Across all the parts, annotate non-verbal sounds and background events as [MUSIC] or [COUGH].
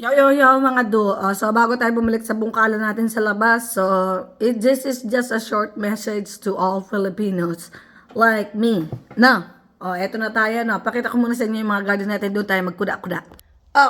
Yo, yo, yo, mga do. Uh, so, bago tayo bumalik sa bungkala natin sa labas, so, it, this is just a short message to all Filipinos like me. Na, oh, eto na tayo, no. Pakita ko muna sa inyo yung mga garden natin. Doon tayo magkuda-kuda.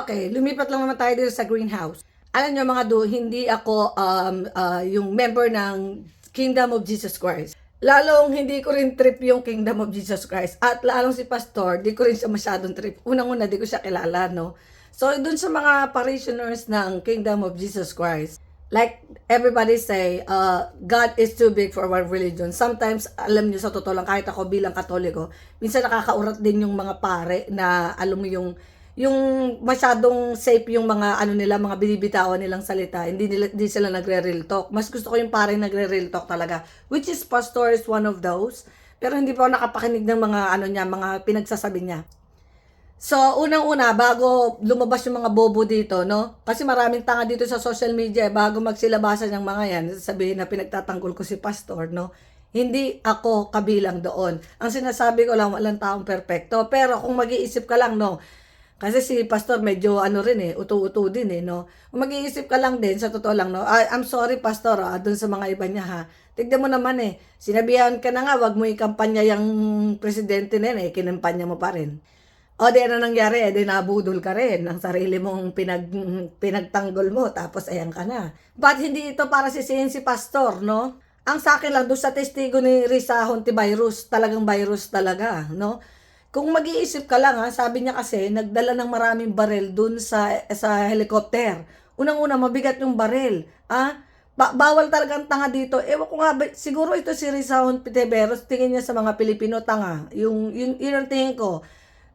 Okay, lumipat lang naman tayo dito sa greenhouse. Alam nyo mga do, hindi ako um, uh, yung member ng Kingdom of Jesus Christ. Lalong hindi ko rin trip yung Kingdom of Jesus Christ. At lalong si Pastor, di ko rin siya masyadong trip. Unang-una, di ko siya kilala, no? So, dun sa mga parishioners ng Kingdom of Jesus Christ, like everybody say, uh, God is too big for one religion. Sometimes, alam niyo sa totoo lang, kahit ako bilang katoliko, minsan nakakaurat din yung mga pare na, alam mo yung, yung masyadong safe yung mga ano nila, mga binibitawan nilang salita, hindi nila hindi sila nagre-real talk. Mas gusto ko yung pare nagre-real talk talaga, which is pastor is one of those. Pero hindi pa ako nakapakinig ng mga ano niya, mga pinagsasabi niya. So, unang-una, bago lumabas yung mga bobo dito, no? Kasi maraming tanga dito sa social media, eh, bago magsilabasan ng mga yan, sabihin na pinagtatanggol ko si pastor, no? Hindi ako kabilang doon. Ang sinasabi ko lang, walang taong perpekto. Pero kung mag-iisip ka lang, no? Kasi si pastor medyo ano rin eh, utu-utu din eh, no? Kung mag-iisip ka lang din, sa totoo lang, no? I, I'm sorry, pastor, ah, dun sa mga iba niya, ha? Tignan mo naman eh, sinabihan ka na nga, wag mo ikampanya yung presidente na yan eh, kinampanya mo pa rin. O di ano nangyari, eh, di nabudol ka rin ang sarili mong pinag, pinagtanggol mo, tapos ayan ka na. Ba't hindi ito para sisihin si pastor, no? Ang sa akin lang, doon sa testigo ni Risa Hontivirus, talagang virus talaga, no? Kung mag-iisip ka lang, ha, sabi niya kasi, nagdala ng maraming barel dun sa, sa helicopter. Unang-una, mabigat yung barel. Ah, ba- bawal talaga ang tanga dito. Ewan ko nga, ba- siguro ito si Risa Hontivirus, tingin niya sa mga Pilipino tanga. Yung, yun, yun ang tingin ko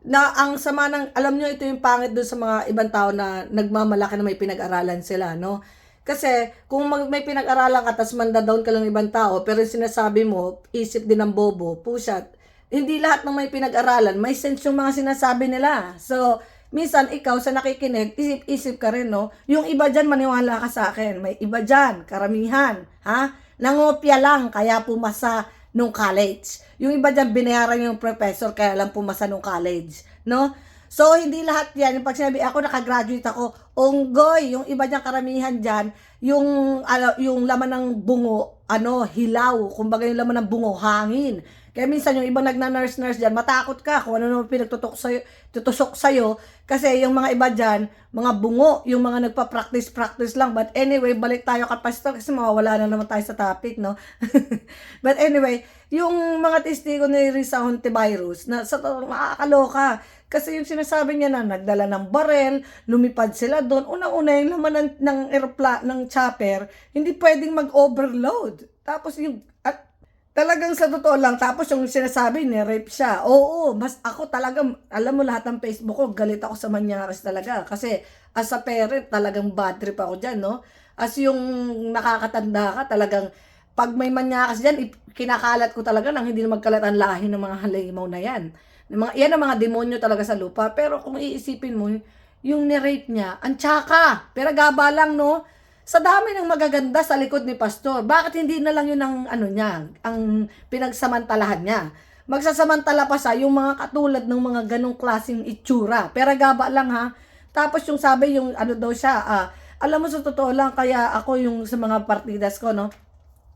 na ang sama ng, alam nyo, ito yung pangit doon sa mga ibang tao na nagmamalaki na may pinag-aralan sila, no? Kasi, kung mag, may pinag-aralan ka, tapos manda-down ka lang ng ibang tao, pero sinasabi mo, isip din ng bobo, pusat, hindi lahat ng may pinag-aralan, may sense yung mga sinasabi nila. So, minsan, ikaw sa nakikinig, isip-isip ka rin, no? Yung iba dyan, maniwala ka sa akin. May iba dyan, karamihan, ha? Nangopya lang, kaya pumasa nung college. Yung iba dyan, binayaran yung professor kaya lang pumasa nung college. No? So, hindi lahat yan. Yung pag sinabi, ako nakagraduate ako, onggoy, yung iba dyan karamihan dyan, yung, ano, yung laman ng bungo, ano, hilaw. Kumbaga yung laman ng bungo, hangin. Kaya minsan yung ibang nagna-nurse-nurse dyan, matakot ka kung ano naman pinagtutok sa'yo, tutusok sa'yo. Kasi yung mga iba dyan, mga bungo, yung mga nagpa-practice-practice lang. But anyway, balik tayo kay pastor kasi mawawala na naman tayo sa topic, no? [LAUGHS] But anyway, yung mga testigo ni Risa Hontivirus, na sa makakaloka. Kasi yung sinasabi niya na nagdala ng barel, lumipad sila doon. Unang-una yung laman ng, ng aeropla, ng chopper, hindi pwedeng mag-overload. Tapos yung, at talagang sa totoo lang, tapos yung sinasabi ni rape siya. Oo, mas ako talaga, alam mo lahat ng Facebook ko, galit ako sa manyakas talaga. Kasi as a parent, talagang bad trip ako dyan, no? As yung nakakatanda ka, talagang pag may manyakas dyan, kinakalat ko talaga nang hindi na magkalat ang lahi ng mga halimaw na yan. Mga, yan ang mga demonyo talaga sa lupa. Pero kung iisipin mo, yung ni-rape niya, ang tsaka. Pero gaba lang, no? Sa dami ng magaganda sa likod ni Pastor, bakit hindi na lang yun ang ano niya, ang pinagsamantalahan niya? Magsasamantala pa sa yung mga katulad ng mga ganong klaseng itsura. Pero gaba lang ha. Tapos yung sabi yung ano daw siya, ah, alam mo sa totoo lang, kaya ako yung sa mga partidas ko, no?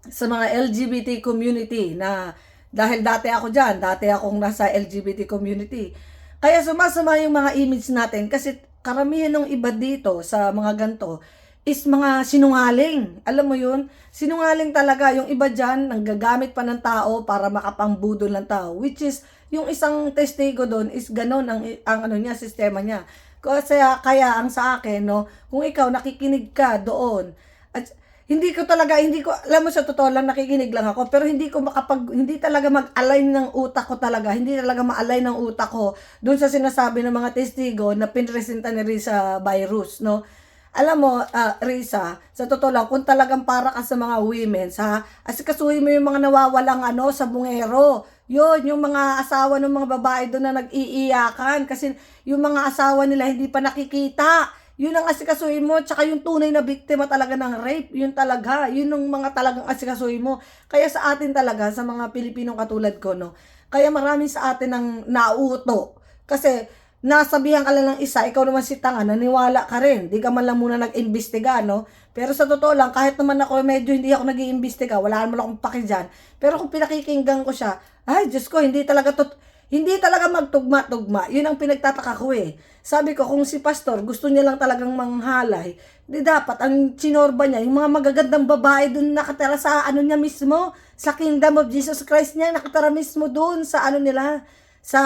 sa mga LGBT community na dahil dati ako dyan, dati akong nasa LGBT community. Kaya sumasama yung mga image natin kasi karamihan ng iba dito sa mga ganto is mga sinungaling. Alam mo yun? Sinungaling talaga. Yung iba dyan, nanggagamit pa ng tao para makapangbudol ng tao. Which is, yung isang testigo doon is ganon ang, ang ano niya, sistema niya. Kasi kaya ang sa akin, no, kung ikaw nakikinig ka doon, at hindi ko talaga, hindi ko, alam mo sa totoo lang, nakikinig lang ako, pero hindi ko makapag, hindi talaga mag-align ng utak ko talaga, hindi talaga ma-align ng utak ko dun sa sinasabi ng mga testigo na pinresenta ni Risa Virus, no? Alam mo, ah, Risa, sa totoo lang, kung talagang para ka sa mga women, ha, asikasuhin mo yung mga nawawalang ano, sa bungero. Yun, yung mga asawa ng mga babae doon na nag-iiyakan kasi yung mga asawa nila hindi pa nakikita. Yun ang asikasuhin mo, tsaka yung tunay na biktima talaga ng rape, yun talaga, yun ang mga talagang asikasuhin mo. Kaya sa atin talaga, sa mga Pilipinong katulad ko, no, kaya marami sa atin ang nauto. Kasi nasabihan ka lang ng isa, ikaw naman si tanga, naniwala ka rin. Di ka man lang muna nag-imbestiga, no? Pero sa totoo lang, kahit naman ako medyo hindi ako nag iimbestiga wala naman akong paki dyan. Pero kung pinakikinggan ko siya, ay, Diyos ko, hindi talaga to, hindi talaga magtugma-tugma. Yun ang pinagtataka ko eh. Sabi ko, kung si pastor gusto niya lang talagang manghalay, di dapat ang chinorba niya, yung mga magagandang babae dun nakatira sa ano niya mismo, sa kingdom of Jesus Christ niya, nakatira mismo dun sa ano nila, sa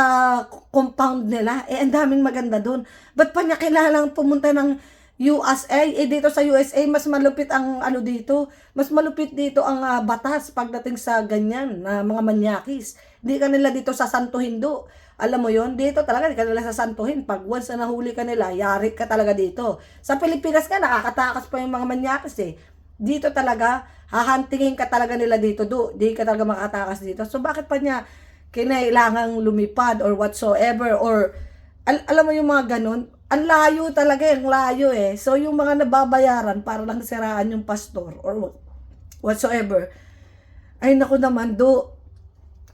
compound nila. Eh, ang daming maganda dun. Ba't pa niya kailangang pumunta ng USA? Eh, dito sa USA, mas malupit ang ano dito. Mas malupit dito ang ah, batas pagdating sa ganyan, na mga manyakis. Di ka nila dito sa Santo Hindo. Alam mo yon dito talaga, di ka nila sasantuhin. Pag once na nahuli ka nila, yari ka talaga dito. Sa Pilipinas ka, nakakatakas pa yung mga manyakis eh. Dito talaga, hahantingin ka talaga nila dito. Do, di ka talaga makatakas dito. So, bakit pa niya kinailangang lumipad or whatsoever or al- alam mo yung mga ganun, ang layo talaga, ang layo eh. So, yung mga nababayaran para lang siraan yung pastor or what- whatsoever, ay naku naman, do,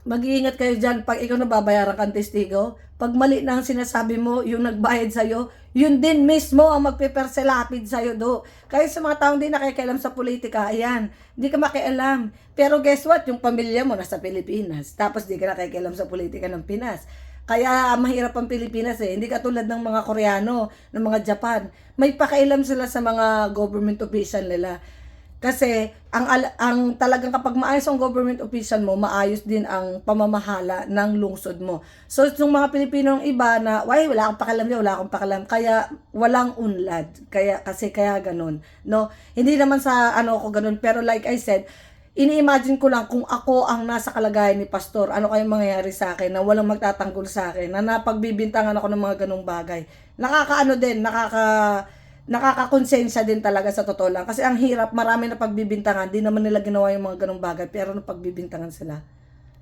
mag-iingat kayo dyan pag ikaw nababayaran kang testigo. Pag mali na ang sinasabi mo, yung nagbayad sa'yo, yun din mismo ang magpiperselapid sa'yo do. Kaya sa mga taong di nakikialam sa politika, ayan, di ka makialam. Pero guess what? Yung pamilya mo nasa Pilipinas. Tapos di ka nakikialam sa politika ng Pinas. Kaya mahirap ang Pilipinas eh. Hindi katulad ng mga Koreano, ng mga Japan. May pakialam sila sa mga government official nila. Kasi ang ang talagang kapag maayos ang government official mo, maayos din ang pamamahala ng lungsod mo. So yung mga Pilipinong iba na, why wala akong pakialam diyan, wala akong pakialam, kaya walang unlad. Kaya kasi kaya ganun, no? Hindi naman sa ano ko ganun, pero like I said, ini-imagine ko lang kung ako ang nasa kalagayan ni pastor, ano kayang mangyayari sa akin na walang magtatanggol sa akin, na napagbibintangan ako ng mga ganung bagay. Nakakaano din, nakaka nakakakonsensya din talaga sa totoo lang. Kasi ang hirap, marami na pagbibintangan, di naman nila ginawa yung mga ganung bagay, pero napagbibintangan sila.